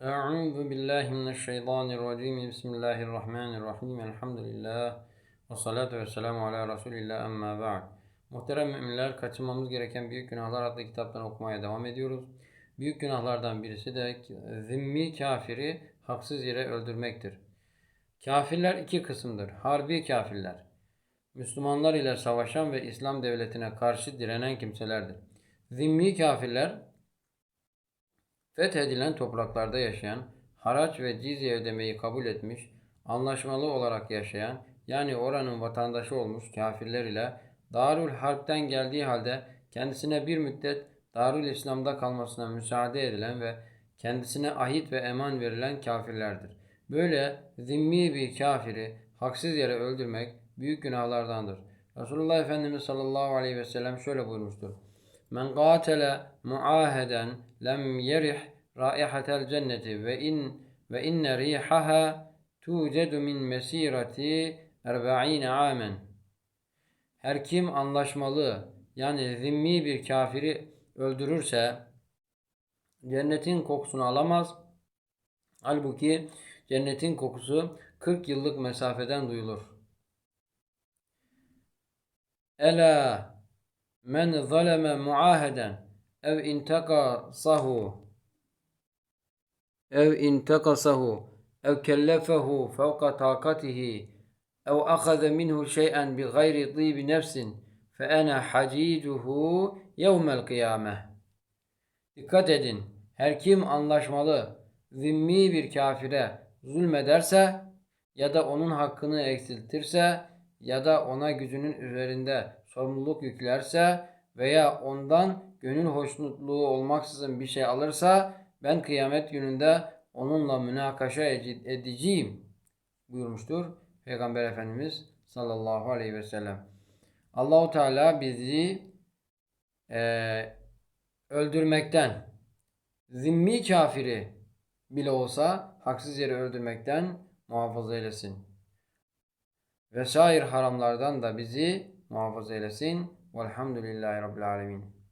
Euzu billahi mineşşeytanirracim. Bismillahirrahmanirrahim. Elhamdülillah. Ve salatu ve selamu ala Resulillah emma ba'd. Muhterem müminler, kaçınmamız gereken Büyük Günahlar adlı kitaptan okumaya devam ediyoruz. Büyük günahlardan birisi de zimmi kafiri haksız yere öldürmektir. Kafirler iki kısımdır. Harbi kafirler. Müslümanlar ile savaşan ve İslam devletine karşı direnen kimselerdir. Zimmi kafirler Fethedilen topraklarda yaşayan, haraç ve cizye ödemeyi kabul etmiş, anlaşmalı olarak yaşayan, yani oranın vatandaşı olmuş kafirler ile Darül Harp'ten geldiği halde kendisine bir müddet Darül İslam'da kalmasına müsaade edilen ve kendisine ahit ve eman verilen kafirlerdir. Böyle zimmi bir kafiri haksız yere öldürmek büyük günahlardandır. Resulullah Efendimiz sallallahu aleyhi ve sellem şöyle buyurmuştur. Men qatele muaheden lem yerih raihatel cenneti ve in ve inne rihaha tucedu min mesirati 40 amen. Her kim anlaşmalı yani zimmi bir kafiri öldürürse cennetin kokusunu alamaz. Halbuki cennetin kokusu 40 yıllık mesafeden duyulur. Ela men zaleme muaheden ev intakasahu ev ev kellefehu fevka takatihi ev ahaze minhu şey'en bi gayri tibi nefsin fe ene hacicuhu yevmel kıyameh. Dikkat edin. Her kim anlaşmalı, zimmi bir kafire zulmederse ya da onun hakkını eksiltirse ya da ona gücünün üzerinde sorumluluk yüklerse veya ondan gönül hoşnutluğu olmaksızın bir şey alırsa ben kıyamet gününde onunla münakaşa edeceğim buyurmuştur Peygamber Efendimiz sallallahu aleyhi ve sellem. Allahu Teala bizi e, öldürmekten, zimmi kafiri bile olsa haksız yere öldürmekten muhafaza eylesin. Vesair haramlardan da bizi muhafaza eylesin. Velhamdülillahi Rabbil Alemin.